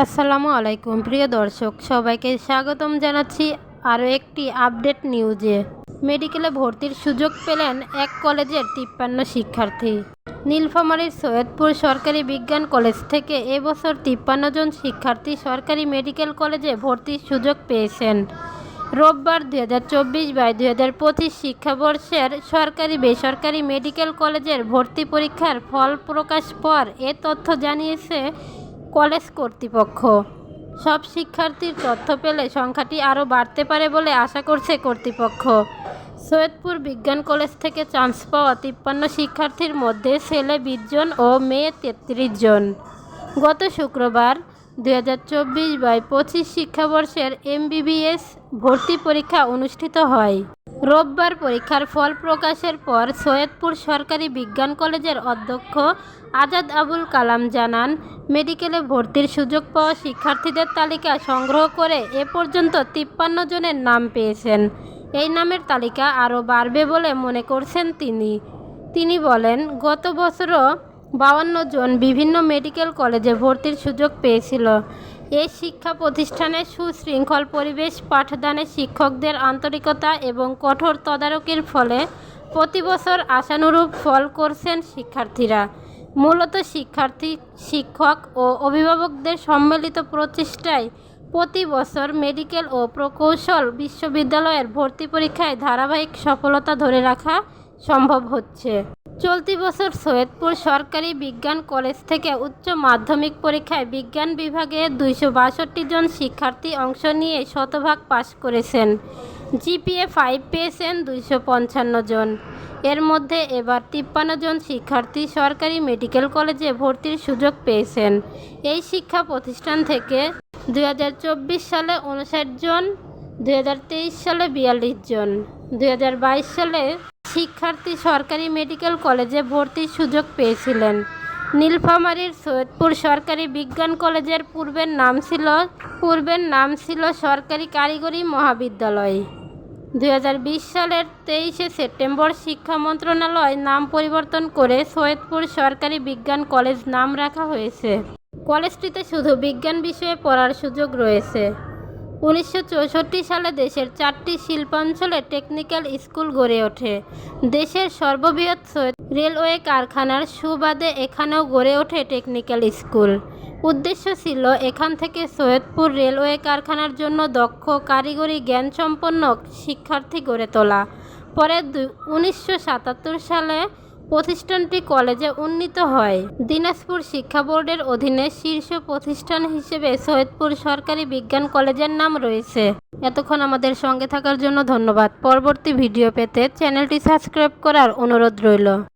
আসসালামু আলাইকুম, প্রিয় দর্শক, সবাইকে স্বাগতম জানাচ্ছি আরও একটি আপডেট নিউজে। মেডিকেলে ভর্তির সুযোগ পেলেন এক কলেজের তিপ্পান্ন শিক্ষার্থী। নীলফামারীর সৈয়দপুর সরকারি বিজ্ঞান কলেজ থেকে এবছর তিপ্পান্ন জন শিক্ষার্থী সরকারি মেডিকেল কলেজে ভর্তির সুযোগ পেয়েছেন। রোববার দুই হাজার চব্বিশ বাই দুই হাজার পঁচিশ শিক্ষাবর্ষের সরকারি বেসরকারি মেডিকেল কলেজের ভর্তি পরীক্ষার ফল প্রকাশ পর এ তথ্য জানিয়েছে কলেজ কর্তৃপক্ষ। সব শিক্ষার্থীর তথ্য পেলে সংখ্যাটি আরও বাড়তে পারে বলে আশা করছে কর্তৃপক্ষ। সৈয়দপুর বিজ্ঞান কলেজ থেকে চান্স পাওয়া তিপ্পান্ন শিক্ষার্থীর মধ্যে ছেলে বিশ জন ও মেয়ে তেত্রিশ জন। গত শুক্রবার দু হাজার চব্বিশ বাই পঁচিশ শিক্ষাবর্ষের এমবিবিএস ভর্তি পরীক্ষা অনুষ্ঠিত হয়। রোববার পরীক্ষার ফল প্রকাশের পর সৈয়দপুর সরকারি বিজ্ঞান কলেজের অধ্যক্ষ আজাদ আবুল কালাম জানান, মেডিকেলে ভর্তির সুযোগ পাওয়া শিক্ষার্থীদের তালিকা সংগ্রহ করে এ পর্যন্ত তিপ্পান্ন জনের নাম পেয়েছেন। এই নামের তালিকা আরও বাড়বে বলে মনে করছেন তিনি। তিনি বলেন, গত বছরও বাউান্ন জন বিভিন্ন মেডিকেল কলেজে ভর্তির সুযোগ পেয়েছিল। এই শিক্ষা প্রতিষ্ঠানে সুশৃঙ্খল পরিবেশ পাঠদানে শিক্ষকদের আন্তরিকতা এবং কঠোর তদারকির ফলে প্রতি বছর আশানুরূপ ফল করছেন শিক্ষার্থীরা। মূলত শিক্ষার্থী, শিক্ষক ও অভিভাবকদের সম্মিলিত প্রচেষ্টায় প্রতি বছর মেডিকেল ও প্রকৌশল বিশ্ববিদ্যালয়ের ভর্তি পরীক্ষায় ধারাবাহিক সফলতা ধরে রাখা সম্ভব হচ্ছে। চলতি বছর সৈয়দপুর সরকারি বিজ্ঞান কলেজ থেকে উচ্চ মাধ্যমিক পরীক্ষায় বিজ্ঞান বিভাগে দুইশো বাষট্টি জন শিক্ষার্থী অংশ নিয়ে শতভাগ পাশ করেছেন। জিপিএ ফাইভ পেয়েছেন দুইশো পঞ্চান্ন জন। এর মধ্যে এবার তিপ্পান্ন জন শিক্ষার্থী সরকারি মেডিকেল কলেজে ভর্তির সুযোগ পেয়েছেন। এই শিক্ষা প্রতিষ্ঠান থেকে দু হাজার চব্বিশ সালে উনষাট জন দু হাজার তেইশ সালে বিয়াল্লিশ জন দু হাজার বাইশ সালে শিক্ষার্থী সরকারি মেডিকেল কলেজে ভর্তির সুযোগ পেয়েছিলেন। নীলফামারীর সৈয়দপুর সরকারি বিজ্ঞান কলেজের পূর্বের নাম ছিল, পূর্বের নাম ছিল সরকারি কারিগরি মহাবিদ্যালয়। দু হাজার বিশ সালের তেইশে সেপ্টেম্বর শিক্ষা মন্ত্রণালয় নাম পরিবর্তন করে সৈয়দপুর সরকারি বিজ্ঞান কলেজ নাম রাখা হয়েছে। কলেজটিতে শুধু বিজ্ঞান বিষয়ে পড়ার সুযোগ রয়েছে। উনিশশো চৌষট্টি সালে দেশের চারটি শিল্পাঞ্চলে টেকনিক্যাল স্কুল গড়ে ওঠে। দেশের সর্ববৃহৎ রেলওয়ে কারখানার সুবাদে এখানেও গড়ে ওঠে টেকনিক্যাল স্কুল। উদ্দেশ্য ছিল এখান থেকে সৈয়দপুর রেলওয়ে কারখানার জন্য দক্ষ, কারিগরি, জ্ঞানসম্পন্ন শিক্ষার্থী গড়ে তোলা। পরে উনিশশো সালে প্রতিষ্ঠানটি কলেজে উন্নীত হয়। দিনাজপুর শিক্ষা বোর্ডের অধীনে শীর্ষ প্রতিষ্ঠান হিসেবে সৈয়দপুর সরকারি বিজ্ঞান কলেজের নাম রয়েছে। এতক্ষণ আমাদের সঙ্গে থাকার জন্য ধন্যবাদ। পরবর্তী ভিডিও পেতে চ্যানেলটি সাবস্ক্রাইব করার অনুরোধ রইল।